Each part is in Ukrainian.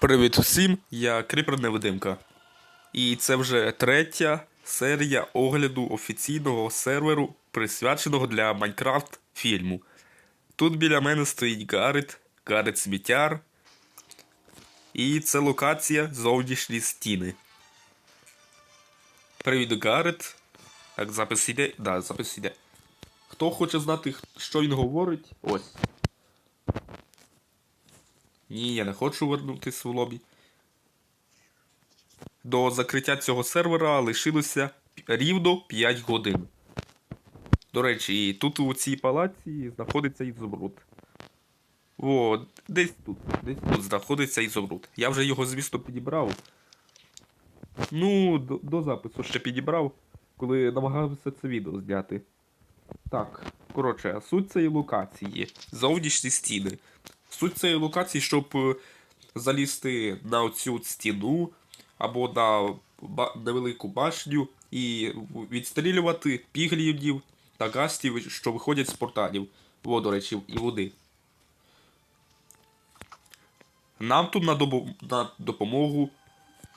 Привіт усім, я Кріпер Невидимка. І це вже третя серія огляду офіційного серверу, присвяченого для Майнкрафт фільму. Тут біля мене стоїть Гаррет, Гаррет Сміттяр. І це локація зовнішні стіни. Привіт, Гаррет. Так, запис іде. Да, запис іде. Хто хоче знати, що він говорить? Ось. Ні, я не хочу вернутися в лобі. До закриття цього сервера лишилося рівно 5 годин. До речі, і тут у цій палаці знаходиться ізумруд. О, десь тут. Десь тут знаходиться ізумруд. Я вже його, звісно, підібрав. Ну, до, до запису ще підібрав, коли намагався це відео зняти. Так, коротше, суть цієї локації. Зовнішні стіни. Суть цієї локації, щоб е, залізти на оцю стіну або на невелику башню і відстрілювати піглівдів та гастів, що виходять з порталів. Во, до речі, і води. Нам тут на, добо- на допомогу.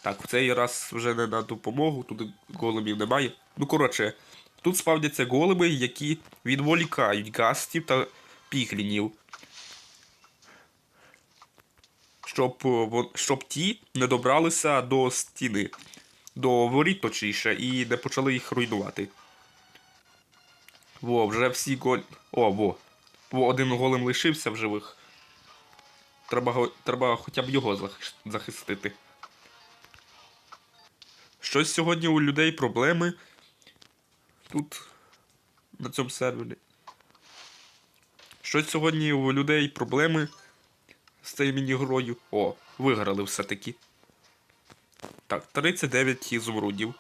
Так, в цей раз вже не на допомогу, тут големів немає. Ну, коротше, тут справдяться големи, які відволікають гастів та піглінів щоб, е, щоб ті не добралися до стіни, до воріт точніше, і не почали їх руйнувати. Во, вже всі голь. О, во. Во, один голем лишився в живих. Треба, треба хоча б його захистити. Щось сьогодні у людей проблеми. Тут. На цьому сервері. Щось сьогодні у людей проблеми з цією міні-грою. О, виграли все-таки. Так, 39 ізумрудів.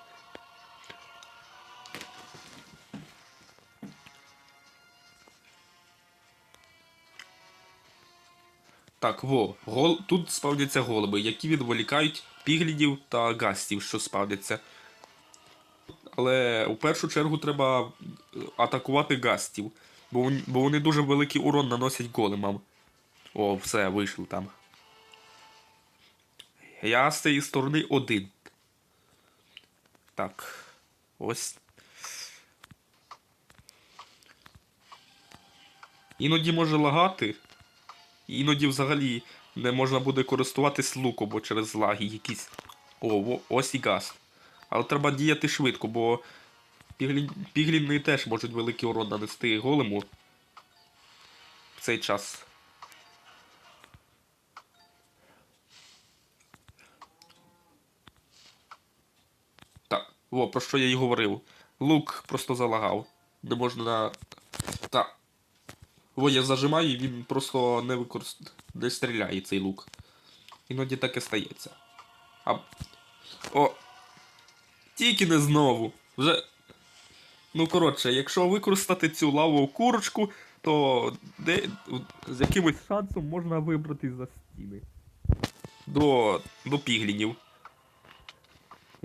Так, во, гол... тут спавняться голуби, які відволікають піглідів та гастів, що спавняться. Але у першу чергу треба е, атакувати гастів, бо, вони дуже великий урон наносять големам. О, все, вийшли там. Я з цієї сторони один. Так. Ось. Іноді може лагати. Іноді взагалі не можна буде користуватись луком, бо через лаги якісь. О, ось і газ. Але треба діяти швидко, бо піглін... пігліни теж можуть великий урон нанести голему в цей час. Так, о, про що я й говорив. Лук просто залагав. Не можна. Так. О, я зажимаю, і він просто не використ... не стріляє цей лук. Іноді таке стається. А. О! Тільки не знову. Вже. Ну, коротше, якщо використати цю лавову курочку, то де... з якимось шансом можна вибрати за стіни. До. до піглінів.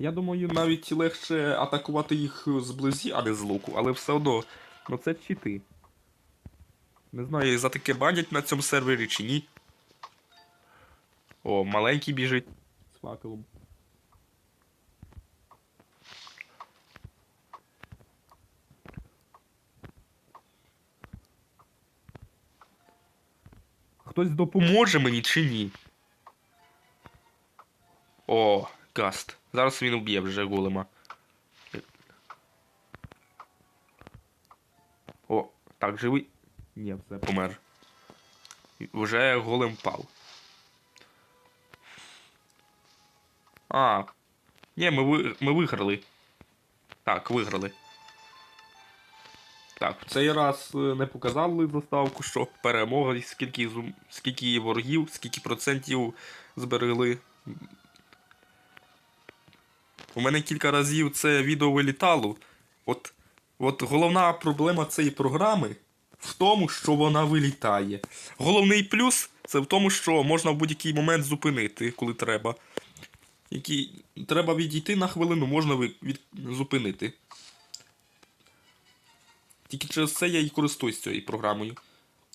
Я думаю, навіть легше атакувати їх зблизі, а не з луку, але все одно, ну це чити. Не знаю, за таке банять на цьому сервері чи ні. О, маленький біжить з факелом. Хтось допоможе мені чи ні? О, Гаст. Зараз він уб'є вже голема. О, так, живий. Ні, все, помер. Вже голем пав. А. Ні, ми, ви... ми виграли. Так, виграли. Так, в цей раз е, не показали заставку, що перемога, скільки, скільки ворогів, скільки процентів зберегли. У мене кілька разів це відео вилітало. От, от головна проблема цієї програми в тому, що вона вилітає. Головний плюс це в тому, що можна в будь-який момент зупинити, коли треба. Який... Треба відійти на хвилину, можна ви... від... зупинити. Тільки через це я і користуюсь цією програмою.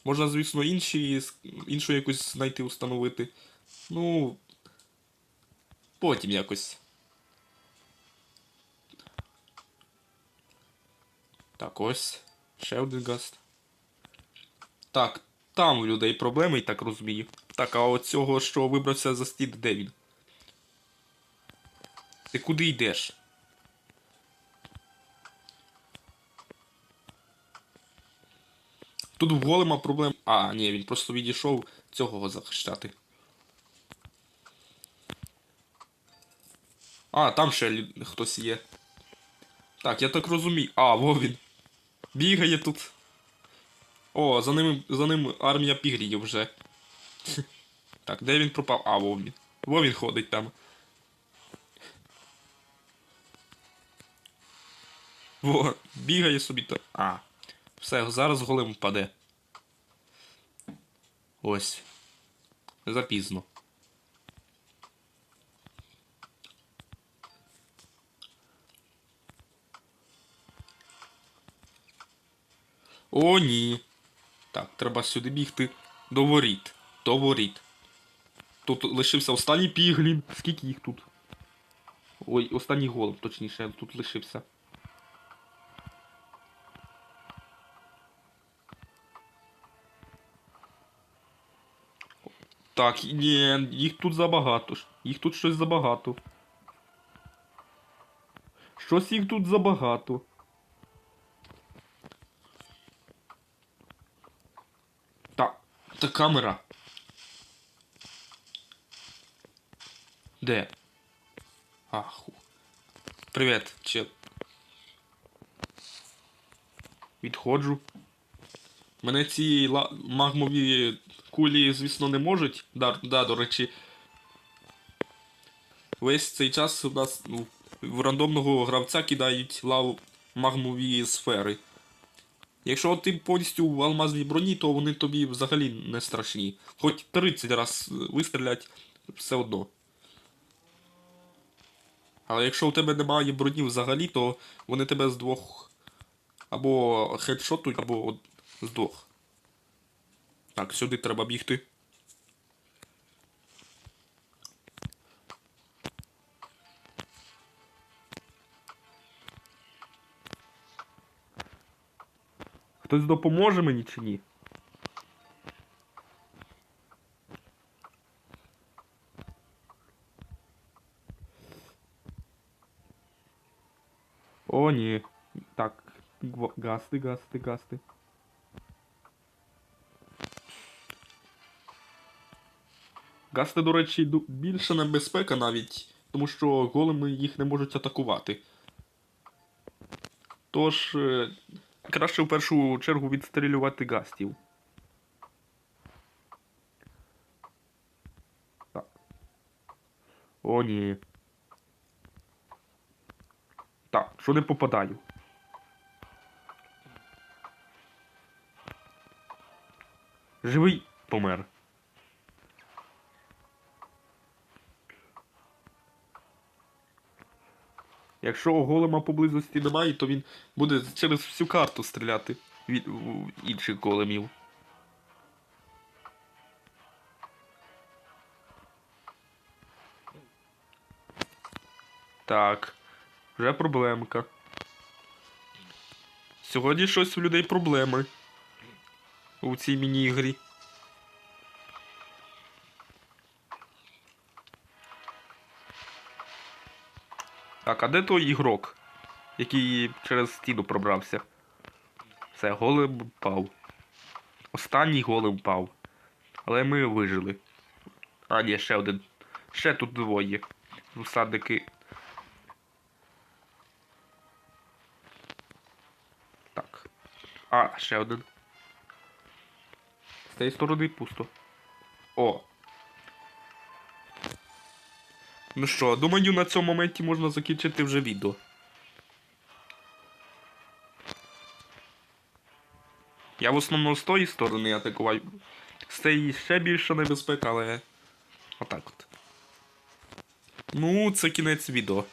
Можна, звісно, інші, іншу якусь знайти, установити. Ну, Потім якось. Так, ось. Ще один гаст. Так, там у людей проблеми, я так розумію. Так, а от цього, що вибрався за стід, де він? Ти куди йдеш? Тут в голема проблем. А, ні, він просто відійшов цього захищати. А, там ще хтось є. Так, я так розумію. А, во він. Бігає тут. О, за ним, за ним армія пігрів вже. Так, де він пропав? А, во він. Во він ходить там. Во, бігає собі та. А. Все, зараз голим впаде. Ось. Запізно. О, ні. Так, треба сюди бігти. До воріт. До воріт. Тут лишився останній піглін. Скільки їх тут? Ой, останній голем, точніше, тут лишився. Так, ні, їх тут забагато. Їх тут щось забагато. Щось їх тут забагато. Та, камера. Де? Аху. Привіт, чел. Відходжу. Мене ці магмові кулі, звісно, не можуть. Да, да, до речі. Весь цей час у нас ну, в рандомного гравця кидають лав магмові сфери. Якщо ти повністю в алмазній броні, то вони тобі взагалі не страшні. Хоч 30 раз вистрілять, все одно. Але якщо у тебе немає броні взагалі, то вони тебе з двох або хедшотують, або з двох. Так, сюди треба бігти. Хтось допоможе мені чи ні? О, ні. Так, гасти, гасти, гасти. Гасти, до речі, більша небезпека навіть, тому що голими їх не можуть атакувати. Тож, е, краще в першу чергу відстрілювати гастів. Так. О, ні. Так, що не попадаю. Живий помер. Якщо голема поблизості немає, то він буде через всю карту стріляти від інших големів. Так, вже проблемка. Сьогодні щось у людей проблеми. У цій міні-ігрі. А де той ігрок, який через стіну пробрався? Все, голем впав. Останній голем впав. Але ми вижили. А, ні, ще один. Ще тут двоє. Всадники. Так. А, ще один. З цієї сторони пусто. О. Ну що, думаю, на цьому моменті можна закінчити вже відео. Я в основному з тої сторони атакуваю. З цієї ще більше небезпека, але. Отак от. Ну, це кінець відео.